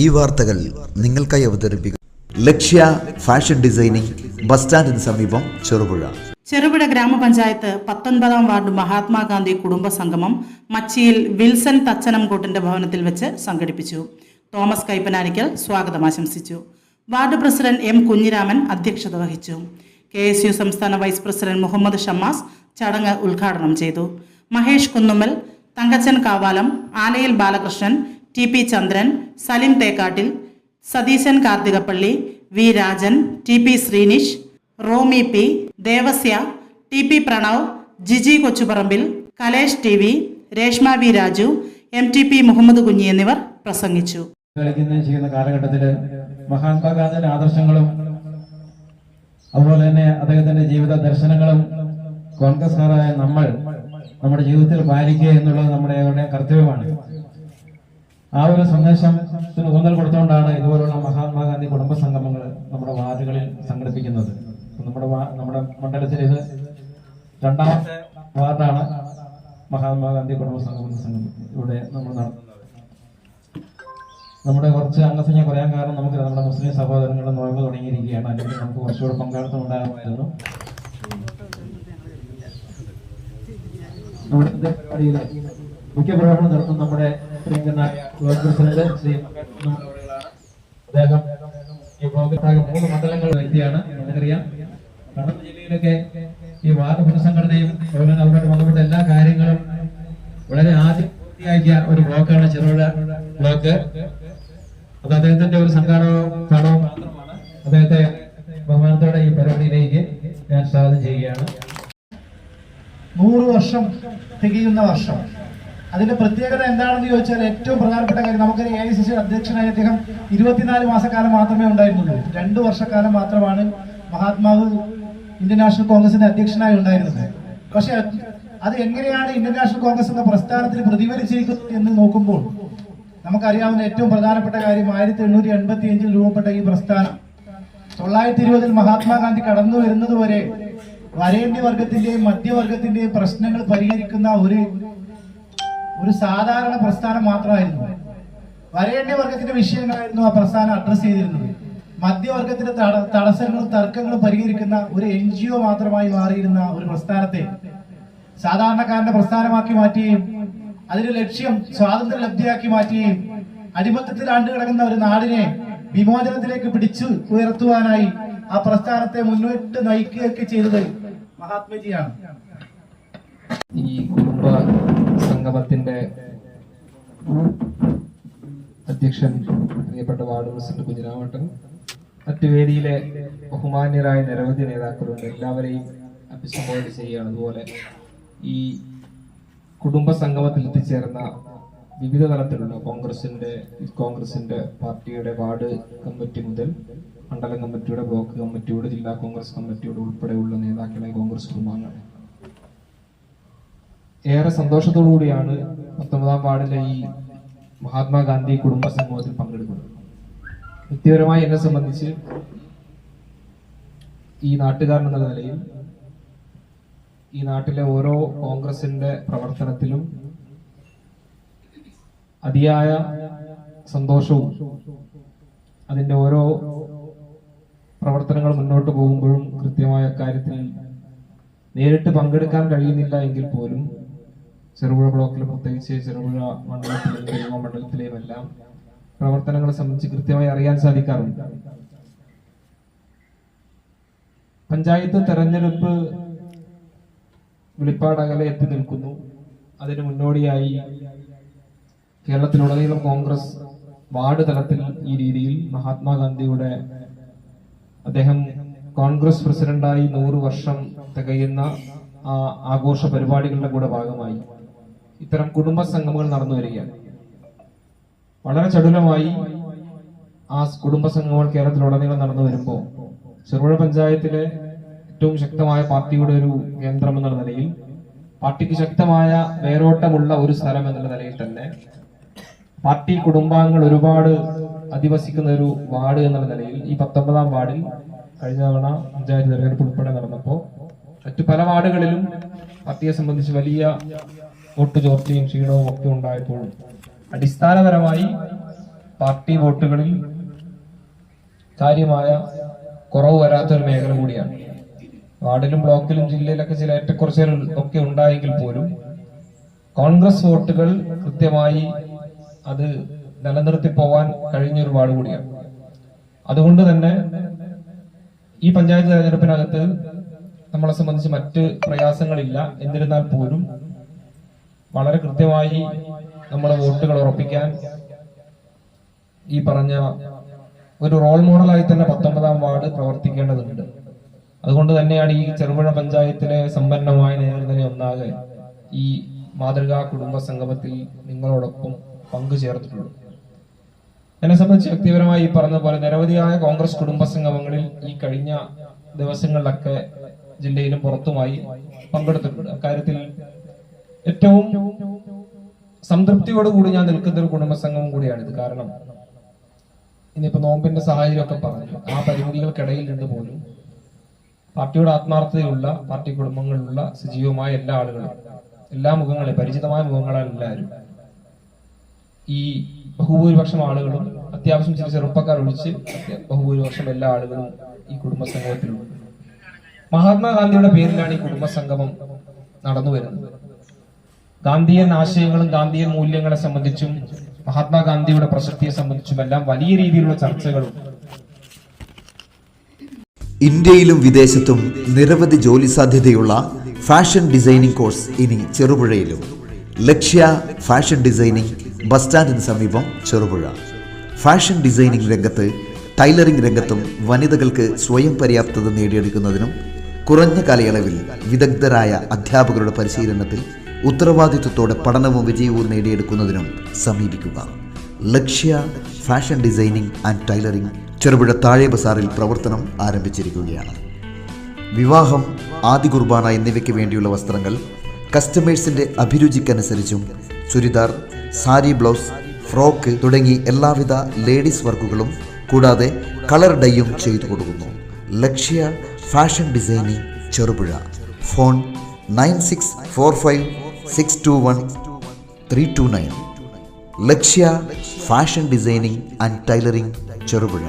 ഈ വാർത്തകൾ നിങ്ങൾക്കായി അവതരിപ്പിക്കും. ലക്ഷ്യ ഫാഷൻ ഡിസൈനിംഗ് ബസ് സ്റ്റാൻഡിന് സമീപം ചെറുപുഴ. ചെറുപുഴ ഗ്രാമപഞ്ചായത്ത് പത്തൊൻപതാം വാർഡ് മഹാത്മാഗാന്ധി കുടുംബ സംഗമം മച്ചിയിൽ വിൽസൺ തച്ചനംകോട്ടിന്റെ ഭവനത്തിൽ വെച്ച് സംഘടിപ്പിച്ചു. തോമസ് കൈപ്പനാനിക്കൽ സ്വാഗതം ആശംസിച്ചു. വാർഡ് പ്രസിഡന്റ് എം കുഞ്ഞിരാമൻ അധ്യക്ഷത വഹിച്ചു. കെ എസ് യു സംസ്ഥാന വൈസ് പ്രസിഡന്റ് മുഹമ്മദ് ഷമ്മാസ് ചടങ്ങ് ഉദ്ഘാടനം ചെയ്തു. Mahesh Kunnummal Thankachan Kavalam Alayil Balakrishnan T P Chandran Salim Thekkattil Satheesan Karthikappally V Rajan T P Sreenish Romy P Devasya T P Pranav Jiji Kochuparambil Kalesh T V Reshma V Raju M T P Muhammad Kunhi എന്നിവർ പ്രസംഗിച്ചു. ചെയ്യുന്ന കാലഘട്ടത്തിൽ മഹാത്മാഗാന്ധിയുടെ ആദർശങ്ങളും അതുപോലെ തന്നെ അദ്ദേഹത്തിന്റെ ജീവിത ദർശനങ്ങളും കോൺഗ്രസ്കാരായ നമ്മൾ നമ്മുടെ ജീവിതത്തിൽ പാലിക്കുക എന്നുള്ളത് നമ്മുടെ കർത്തവ്യമാണ്. ആ ഒരു സന്ദേശത്തിന് ഊന്നൽ കൊടുത്തുകൊണ്ടാണ് ഇതുപോലുള്ള മഹാത്മാഗാന്ധി കുടുംബ സംഗമങ്ങൾ നമ്മുടെ വാർഡുകളിൽ സംഘടിപ്പിക്കുന്നത്. നമ്മുടെ നമ്മുടെ മണ്ഡലത്തിൽ ഇത് രണ്ടാമത്തെ വാർഡാണ് മഹാത്മാഗാന്ധി കുടുംബ സംഗമം ഇവിടെ നമ്മൾ നമ്മുടെ കുറച്ച് അംഗസംഖ്യ പറയാൻ കാരണം നമുക്ക് നമ്മുടെ മുസ്ലിം സഹോദരങ്ങളുടെ നോയമ്പ് തുടങ്ങിയിരിക്കുകയാണ്. അല്ലെങ്കിൽ നമുക്ക് കുറച്ചുകൂടെ പങ്കാളിത്തം ഉണ്ടാകുമായിരുന്നു. നമ്മുടെ പരിപാടിയിൽ മുഖ്യ പ്രവർത്തനം നടത്തുന്ന നമ്മുടെ പ്രിയങ്കനായ ബ്ലോക്ക് പ്രസിഡന്റ് ശ്രീ. അദ്ദേഹം ഈ ബ്ലോക്കിൽ മൂന്ന് മണ്ഡലങ്ങളുടെ വ്യക്തിയാണ്. നമുക്കറിയാം. കണ്ണൂർ ജില്ലയിലൊക്കെ ഈ വാർഡ് പുനഃസംഘടനയും അതുപോലെ തന്നെ ബന്ധപ്പെട്ട എല്ലാ കാര്യങ്ങളും വളരെ ആദ്യം പൂർത്തിയാക്കിയ ഒരു ബ്ലോക്കാണ് ചെറുപുഴ ബ്ലോക്ക്. അത് അദ്ദേഹത്തിന്റെ ഒരു സംഘാടനവും പാഠവും മാത്രമാണ്. അദ്ദേഹത്തെ ബഹുമാനത്തോടെ ഈ പരിപാടിയിലേക്ക് ഞാൻ സ്വാഗതം ചെയ്യുകയാണ്. നൂറ് വർഷം തികയുന്ന വർഷം. അതിന്റെ പ്രത്യേകത എന്താണെന്ന് ചോദിച്ചാൽ ഏറ്റവും പ്രധാനപ്പെട്ട കാര്യം നമുക്ക് എ ഐ സി സി അധ്യക്ഷനായ അദ്ദേഹം ഇരുപത്തിനാല് മാസക്കാലം മാത്രമേ ഉണ്ടായിരുന്നുള്ളൂ. രണ്ടു വർഷക്കാലം മാത്രമാണ് മഹാത്മാവ് ഇന്ത്യൻ നാഷണൽ കോൺഗ്രസിന്റെ അധ്യക്ഷനായി ഉണ്ടായിരുന്നത്. പക്ഷെ അത് എങ്ങനെയാണ് ഇന്ത്യൻ നാഷണൽ കോൺഗ്രസ് എന്ന പ്രസ്ഥാനത്തിൽ പ്രതിഫലിച്ചിരിക്കുന്നത് എന്ന് നോക്കുമ്പോൾ നമുക്കറിയാവുന്ന ഏറ്റവും പ്രധാനപ്പെട്ട കാര്യം ആയിരത്തി എണ്ണൂറ്റി എൺപത്തി അഞ്ചിൽ രൂപപ്പെട്ട ഈ പ്രസ്ഥാനം. തൊള്ളായിരത്തി ഇരുപതിൽ മഹാത്മാഗാന്ധി കടന്നു വരുന്നത് വരെ വരേണ്യ വർഗത്തിന്റെയും മധ്യവർഗത്തിന്റെയും പ്രശ്നങ്ങൾ പരിഹരിക്കുന്ന ഒരു ഒരു സാധാരണ പ്രസ്ഥാനം മാത്രമായിരുന്നു. വരേണ്യ വർഗത്തിന്റെ വിഷയങ്ങളായിരുന്നു ആ പ്രസ്ഥാനം അഡ്രസ് ചെയ്തിരുന്നത്. മധ്യവർഗത്തിന്റെ തട- തടസ്സങ്ങളും തർക്കങ്ങളും പരിഹരിക്കുന്ന ഒരു എൻ ജി ഒ മാത്രമായി മാറിയിരുന്ന ഒരു പ്രസ്ഥാനത്തെ സാധാരണക്കാരന്റെ പ്രസ്ഥാനമാക്കി മാറ്റുകയും അതിന്റെ ലക്ഷ്യം സ്വാതന്ത്ര്യ ലബ്ധിയാക്കി മാറ്റുകയും അടിമത്തത്തിൽ ആണ്ടുകിടക്കുന്ന ഒരു നാടിനെ വിമോചനത്തിലേക്ക് പിടിച്ചു ഉയർത്തുവാനായി ആ പ്രസ്ഥാനത്തെ മുന്നോട്ട് നയിക്കുകയൊക്കെ ചെയ്തത് മഹാത്മജിയാണ്. ഈ കുടുംബ സംഗമത്തിന്റെ അധ്യക്ഷൻ പ്രിയപ്പെട്ട വാർഡ് പ്രസിഡന്റ് കുഞ്ഞിരാമട്ടൻ മറ്റു വേദിയിലെ ബഹുമാന്യരായ നിരവധി നേതാക്കളുണ്ട്. എല്ലാവരെയും അഭിസംബോധന ചെയ്യുകയാണ്. അതുപോലെ ഈ കുടുംബ സംഗമത്തിൽ എത്തിച്ചേർന്ന വിവിധ തലത്തിലുള്ള കോൺഗ്രസിന്റെ കോൺഗ്രസിന്റെ പാർട്ടിയുടെ വാർഡ് കമ്മിറ്റി മുതൽ മണ്ഡലം കമ്മിറ്റിയുടെ ബ്ലോക്ക് കമ്മിറ്റിയുടെ ജില്ലാ കോൺഗ്രസ് കമ്മിറ്റിയുടെ ഉൾപ്പെടെയുള്ള നേതാക്കളെ കോൺഗ്രസ് കുടുംബാംഗങ്ങൾ ഏറെ സന്തോഷത്തോടു കൂടിയാണ് പത്തൊമ്പതാം വാർഡിലെ ഈ മഹാത്മാഗാന്ധി കുടുംബ സമൂഹത്തിൽ പങ്കെടുക്കുന്നത്. വ്യക്തിപരമായി എന്നെ സംബന്ധിച്ച് ഈ നാട്ടുകാരൻ എന്ന നിലയിൽ ഈ നാട്ടിലെ ഓരോ കോൺഗ്രസിന്റെ പ്രവർത്തനത്തിലും അതിയായ സന്തോഷവും അതിന്റെ ഓരോ പ്രവർത്തനങ്ങൾ മുന്നോട്ട് പോകുമ്പോഴും കൃത്യമായ കാര്യത്തിൽ നേരിട്ട് പങ്കെടുക്കാൻ കഴിയുന്നില്ല എങ്കിൽ പോലും ചെറുപുഴ ബ്ലോക്കിൽ പ്രത്യേകിച്ച് ചെറുപുഴ മണ്ഡലത്തിലെയും മണ്ഡലത്തിലെയും എല്ലാം പ്രവർത്തനങ്ങളെ സംബന്ധിച്ച് കൃത്യമായി അറിയാൻ സാധിക്കാറുണ്ട്. പഞ്ചായത്ത് തെരഞ്ഞെടുപ്പ് വെളിപ്പാടകലെ എത്തി നിൽക്കുന്നു. അതിന് മുന്നോടിയായി കേരളത്തിലുടനീളം കോൺഗ്രസ് വാർഡ് തലത്തിൽ ഈ രീതിയിൽ മഹാത്മാഗാന്ധിയുടെ അദ്ദേഹം കോൺഗ്രസ് പ്രസിഡന്റായി നൂറ് വർഷം തികയുന്ന ആ ആഘോഷ പരിപാടികളുടെ കൂടെ ഭാഗമായി. ഇത്തരം കുടുംബ സംഗമങ്ങൾ നടന്നു വരികയാണ്. വളരെ ചടുലമായി ആ കുടുംബ സംഗമങ്ങൾ കേരളത്തിലുടനീളം നടന്നു വരുമ്പോൾ ചെറുപുഴ പഞ്ചായത്തിലെ ഏറ്റവും ശക്തമായ പാർട്ടിയുടെ ഒരു കേന്ദ്രം എന്നുള്ള നിലയിൽ പാർട്ടിക്ക് ശക്തമായ വേരോട്ടമുള്ള ഒരു സ്ഥലം എന്നുള്ള നിലയിൽ തന്നെ പാർട്ടി കുടുംബാംഗങ്ങൾ ഒരുപാട് അധിവസിക്കുന്ന ഒരു വാർഡ് എന്നുള്ള നിലയിൽ ഈ പത്തൊമ്പതാം വാർഡിൽ കഴിഞ്ഞ തവണ പഞ്ചായത്ത് തെരഞ്ഞെടുപ്പ് ഉൾപ്പെടെ നടന്നപ്പോൾ മറ്റു പല വാർഡുകളിലും പാർട്ടിയെ സംബന്ധിച്ച് വലിയ വോട്ട് ചോർച്ചയും ക്ഷീണവും ഒക്കെ ഉണ്ടായപ്പോഴും അടിസ്ഥാനപരമായി പാർട്ടി വോട്ടുകളിൽ കാര്യമായ കുറവ് വരാത്തൊരു മേഖല കൂടിയാണ്. വാർഡിലും ബ്ലോക്കിലും ജില്ലയിലൊക്കെ ചില ഏറ്റക്കുറച്ചുകൾ ഒക്കെ ഉണ്ടായെങ്കിൽ പോലും കോൺഗ്രസ് വോട്ടുകൾ കൃത്യമായി അത് നിലനിർത്തി പോവാൻ കഴിഞ്ഞൊരു വാർഡ് കൂടിയാണ്. അതുകൊണ്ട് തന്നെ ഈ പഞ്ചായത്ത് തെരഞ്ഞെടുപ്പിനകത്ത് നമ്മളെ സംബന്ധിച്ച് മറ്റ് പ്രയാസങ്ങളില്ല. എന്നിരുന്നാൽ പോലും വളരെ കൃത്യമായി നമ്മുടെ വോട്ടുകൾ ഉറപ്പിക്കാൻ ഈ പറഞ്ഞ ഒരു റോൾ മോഡലായി തന്നെ പത്തൊമ്പതാം വാർഡ് പ്രവർത്തിക്കേണ്ടതുണ്ട്. അതുകൊണ്ട് തന്നെയാണ് ഈ ചെറുപുഴ പഞ്ചായത്തിലെ സമ്പന്നമായ നേതൃത്വനെ ഒന്നാകെ ഈ മാതൃകാ കുടുംബ സംഗമത്തിൽ നിങ്ങളോടൊപ്പം പങ്കു ചേർത്തിട്ടുള്ളത് എന്നെ സംബന്ധിച്ച് വ്യക്തിപരമായി ഈ പറഞ്ഞ പോലെ നിരവധിയായ കോൺഗ്രസ് കുടുംബ സംഗമങ്ങളിൽ ഈ കഴിഞ്ഞ ദിവസങ്ങളിലൊക്കെ ജില്ലയിലും പുറത്തുമായി പങ്കെടുത്തിട്ടുണ്ട്. അക്കാര്യത്തിൽ ഏറ്റവും സംതൃപ്തിയോടുകൂടി ഞാൻ നിൽക്കുന്ന ഒരു കുടുംബസംഘം കൂടിയാണ് കൂടിയാണിത്. കാരണം ഇനിയിപ്പോ നോമ്പിന്റെ സാഹചര്യമൊക്കെ പറഞ്ഞു. ആ പരിമിതികൾക്കിടയിൽ നിന്ന് പോലും പാർട്ടിയുടെ ആത്മാർത്ഥതയുള്ള പാർട്ടി കുടുംബങ്ങളിലുള്ള സജീവമായ എല്ലാ ആളുകളും എല്ലാ മുഖങ്ങളെയും പരിചിതമായ മുഖങ്ങളാണ് എല്ലാവരും. ഈ ബഹുഭൂരിപക്ഷം ആളുകളും അത്യാവശ്യം ചില ചെറുപ്പക്കാർ ഒഴിച്ച് ബഹുഭൂരിപക്ഷം എല്ലാ ആളുകളും ഈ കുടുംബസംഗമത്തിലുണ്ട്. മഹാത്മാഗാന്ധിയുടെ പേരിലാണ് ഈ കുടുംബസംഗമം നടന്നു വരുന്നത് ഗാന്ധിയൻ ആശയങ്ങളും ഗാന്ധിയൻ മൂല്യങ്ങളെ സംബന്ധിച്ചും മഹാത്മാഗാന്ധിയുടെ പ്രശസ്തിയെ സംബന്ധിച്ചും എല്ലാം വലിയ രീതിയിലുള്ള ചർച്ചകളും ഇന്ത്യയിലും വിദേശത്തും നിരവധി ജോലി സാധ്യതയുള്ള ഫാഷൻ ഡിസൈനിംഗ് കോഴ്സ് ഇനി ചെറുപുഴയിലും. ലക്ഷ്യ ഫാഷൻ ഡിസൈനിംഗ് ബസ് സ്റ്റാൻഡിന് സമീപം ചെറുപുഴ. ഫാഷൻ ഡിസൈനിംഗ് രംഗത്ത് ടൈലറിംഗ് രംഗത്തും വനിതകൾക്ക് സ്വയം പര്യാപ്തത നേടിയെടുക്കുന്നതിനും കുറഞ്ഞ കാലയളവിൽ വിദഗ്ധരായ അധ്യാപകരുടെ പരിശീലനത്തിൽ ഉത്തരവാദിത്വത്തോടെ പഠനവും വിജയവും നേടിയെടുക്കുന്നതിനും സമീപിക്കുക. Lakshya fashion designing and tailoring Cherupuzha താഴെ ബസാറിൽ പ്രവർത്തനം ആരംഭിച്ചിരിക്കുകയാണ്. വിവാഹം ആദി കുർബാന എന്നിവയ്ക്ക് വേണ്ടിയുള്ള വസ്ത്രങ്ങൾ കസ്റ്റമേഴ്സിന്റെ അഭിരുചിക്കനുസരിച്ചും ചുരിദാർ സാരി ബ്ലൗസ് ഫ്രോക്ക് തുടങ്ങി എല്ലാവിധ ലേഡീസ് വർക്കുകളും കൂടാതെ കളർ ഡൈയും ചെയ്തു കൊടുക്കുന്നു. Lakshya fashion designing Cherupuzha. Phone nine six four five six two one three two nine Lakshya fashion designing and tailoring Cherupuzha.